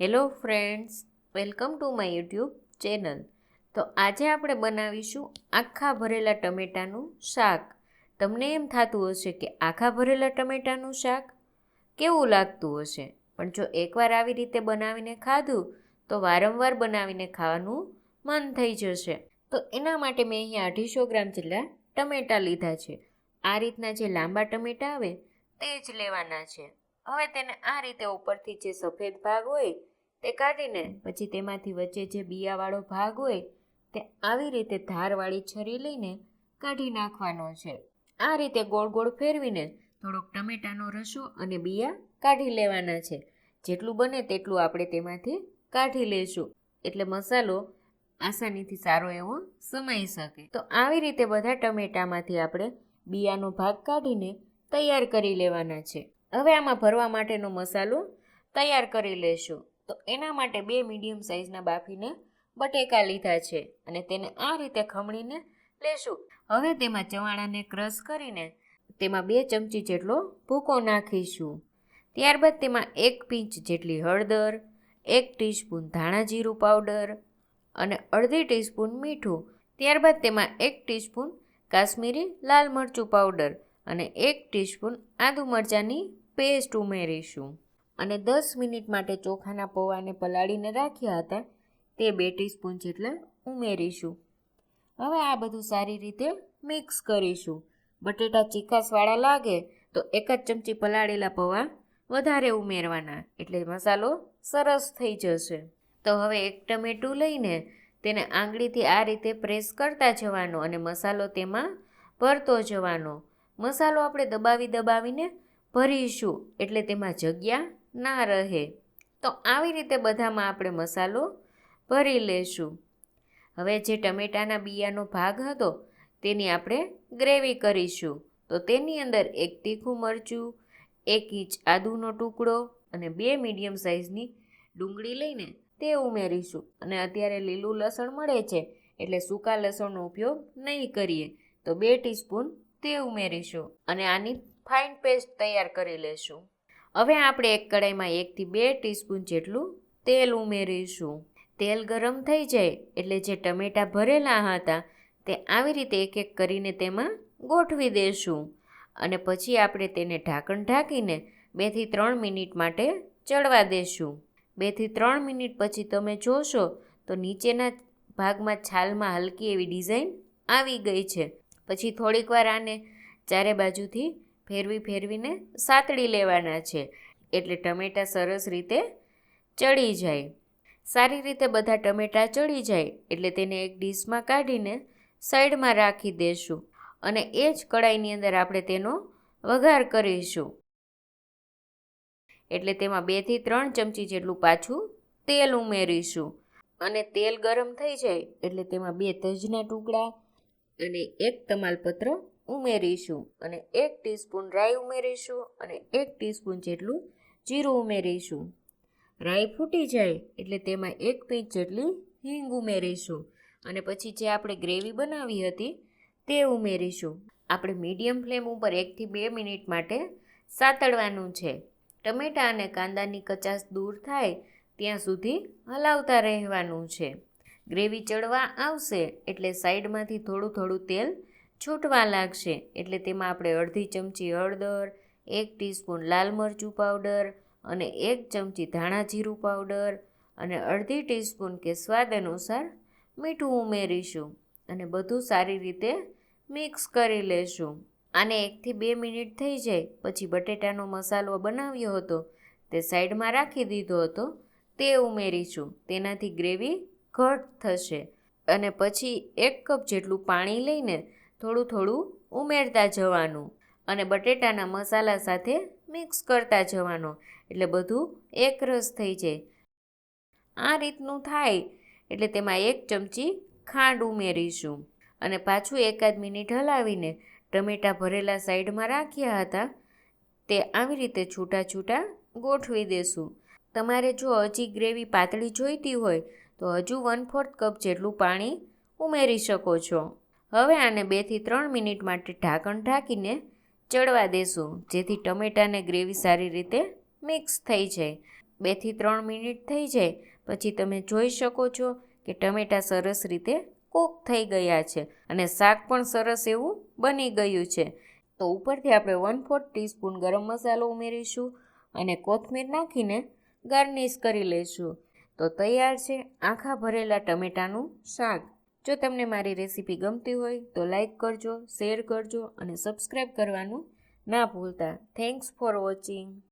Hello friends, welcome to my YouTube channel. તો આજે આપણે બનાવીશું આખા ભરેલા ટમેટાનું શાક. તમને એમ થતું હશે કે આખા ભરેલા ટમેટાનું શાક કેવું લાગતું હશે? પણ જો એકવાર આવી રીતે બનાવીને ખાધું, તો વારંવાર બનાવીને ખાવાનું મન થઈ જશે. તો એના માટે મેં અહીંયા અઢીસો ગ્રામ જેટલા ટમેટાં લીધા છે. આ રીતના જે લાંબા ટમેટાં આવે, તે જ લેવાના છે. હવે તેને આ રીતે ઉપરથી જે સફેદ ભાગ હોય તે કાઢીને પછી તેમાંથી વચ્ચે જે બિયાવાળો ભાગ હોય તે આવી રીતે ધારવાળી છરી લઈને કાઢી નાખવાનો છે. આ રીતે ગોળ ગોળ ફેરવીને થોડોક ટમેટાનો રસો અને બિયા કાઢી લેવાના છે. જેટલું બને તેટલું આપણે તેમાંથી કાઢી લેશું. એટલે મસાલો આસાનીથી સારો એવો સમાઈ શકે. તો આવી રીતે બધા ટમેટામાંથી આપણે બિયાનો ભાગ કાઢીને તૈયાર કરી લેવાના છે. હવે આમાં ભરવા માટેનો મસાલો તૈયાર કરી લેશું. તો એના માટે બે મીડિયમ સાઇઝના બાફીને બટેકા લીધા છે અને તેને આ રીતે ખમણીને લેશું. હવે તેમાં ચવાણાને ક્રશ કરીને તેમાં બે ચમચી જેટલો ભૂકો નાખીશું. ત્યારબાદ તેમાં એક પિંચ જેટલી હળદર, એક ટીસ્પૂન ધાણા જીરું પાવડર અને અડધી ટીસ્પૂન મીઠું. ત્યારબાદ તેમાં એક ટીસ્પૂન કાશ્મીરી લાલ મરચું પાવડર અને એક ટીસ્પૂન આદુ મરચાંની પેસ્ટ ઉમેરીશું. અને દસ મિનિટ માટે ચોખાના પૌવાને પલાળીને રાખ્યા હતા તે બે ટીસ્પૂન જેટલા ઉમેરીશું. હવે આ બધું સારી રીતે મિક્સ કરીશું. બટેટા ચીખાસવાળા લાગે તો એક જ ચમચી પલાળેલા પૌવા વધારે ઉમેરવાના, એટલે મસાલો સરસ થઈ જશે. તો હવે એક ટમેટું લઈને તેને આંગળીથી આ રીતે પ્રેસ કરતા જવાનો અને મસાલો તેમાં ભરતો જવાનો. મસાલો આપણે દબાવી દબાવીને ભરીશું, એટલે તેમાં જગ્યા ના રહે. તો આવી રીતે બધામાં આપણે મસાલો ભરી લેશું. હવે જે ટમેટાના બિયાનો ભાગ હતો તેની આપણે ગ્રેવી કરીશું. તો તેની અંદર એક તીખું મરચું, એક ઇંચ આદુનો ટુકડો અને બે મીડિયમ સાઇઝની ડુંગળી લઈને તે ઉમેરીશું. અને અત્યારે લીલું લસણ મળે છે, એટલે સૂકા લસણનો ઉપયોગ નહીં કરીએ. તો બે ટીસ્પૂન તે ઉમેરીશું. અને આની ફાઇન પેસ્ટ તૈયાર કરી લેશું. હવે આપણે એક કડાઈમાં એકથી બે ટીસ્પૂન જેટલું તેલ ઉમેરીશું. તેલ ગરમ થઈ જાય એટલે જે ટમેટાં ભરેલા હતા તે આવી રીતે એક એક કરીને તેમાં ગોઠવી દેશું. અને પછી આપણે તેને ઢાંકણ ઢાંકીને બેથી ત્રણ મિનિટ માટે ચડવા દેશું. બેથી ત્રણ મિનિટ પછી તમે જોશો તો નીચેના ભાગમાં છાલમાં હલકી એવી ડિઝાઇન આવી ગઈ છે. પછી થોડીક વાર આને ચારે બાજુથી ફેરવી ફેરવીને સાતડી લેવાના છે. એટલે ટમેટાં સરસ રીતે ચડી જાય. સારી રીતે બધા ટમેટાં ચડી જાય એટલે તેને એક ડીશમાં કાઢીને સાઈડમાં રાખી દેશું. અને એ જ કડાઈની અંદર આપણે તેનો વઘાર કરીશું. એટલે તેમાં બેથી ત્રણ ચમચી જેટલું પાછું તેલ ઉમેરીશું. અને તેલ ગરમ થઈ જાય એટલે તેમાં બે તજના ટુકડા અને એક તમાલપત્ર ઉમેરીશું અને એક ટીસ્પૂન રાઈ ઉમેરીશું અને એક ટીસ્પૂન જેટલું જીરું ઉમેરીશું. રાઈ ફૂટી જાય એટલે તેમાં એક પીંચ જેટલી હિંગ ઉમેરીશું અને પછી જે આપણે ગ્રેવી બનાવી હતી તે ઉમેરીશું. આપણે મીડિયમ ફ્લેમ ઉપર એકથી બે મિનિટ માટે સાતળવાનું છે. ટમેટાં અને કાંદાની કચાશ દૂર થાય ત્યાં સુધી હલાવતા રહેવાનું છે. ગ્રેવી ચડવા આવશે એટલે સાઈડમાંથી થોડું થોડું તેલ છૂટવા લાગશે. એટલે તેમાં આપણે અડધી ચમચી હળદર, એક ટીસ્પૂન લાલ મરચું પાવડર અને એક ચમચી ધાણા જીરું પાવડર અને અડધી ટીસ્પૂન કે સ્વાદ અનુસાર મીઠું ઉમેરીશું અને બધું સારી રીતે મિક્સ કરી લેશું. આને એકથી બે મિનિટ થઈ જાય. પછી બટેટાનો મસાલો બનાવ્યો હતો. તે સાઈડમાં રાખી દીધો હતો. તે ઉમેરીશું. તેનાથી ગ્રેવી ઘટ થશે. અને પછી એક કપ જેટલું પાણી લઈને થોડું થોડું ઉમેરતા જવાનું અને બટેટાના મસાલા સાથે મિક્સ કરતા જવાનો. એટલે બધું એકરસ થઈ જાય. આ રીતનું થાય એટલે તેમાં એક ચમચી ખાંડ ઉમેરીશું. અને પાછું એકાદ મિનિટ હલાવીને ટમેટાં ભરેલા સાઈડમાં રાખ્યા હતા તે આવી રીતે છૂટા છૂટા ગોઠવી દેશું. તમારે જો હજી ગ્રેવી પાતળી જોઈતી હોય તો હજુ વન ફોર્થ કપ જેટલું પાણી ઉમેરી શકો છો. હવે આને બેથી ત્રણ મિનિટ માટે ઢાંકણ ઢાંકીને ચડવા દેશું, જેથી ટમેટાને ગ્રેવી સારી રીતે મિક્સ થઈ જાય. બેથી ત્રણ મિનિટ થઈ જાય, પછી તમે જોઈ શકો છો કે ટમેટાં સરસ રીતે કૂક થઈ ગયા છે અને શાક પણ સરસ એવું બની ગયું છે. તો ઉપરથી આપણે વન ફોર્થ ટીસ્પૂન ગરમ મસાલો ઉમેરીશું અને કોથમીર નાખીને ગાર્નિશ કરી લઈશું. તો તૈયાર છે આખા ભરેલા ટમેટાનું શાક. જો તમને મારી રેસીપી ગમતી હોય તો લાઇક કરજો, શેર કરજો અને સબસ્ક્રાઈબ કરવાનું ના ભૂલતા. Thanks for watching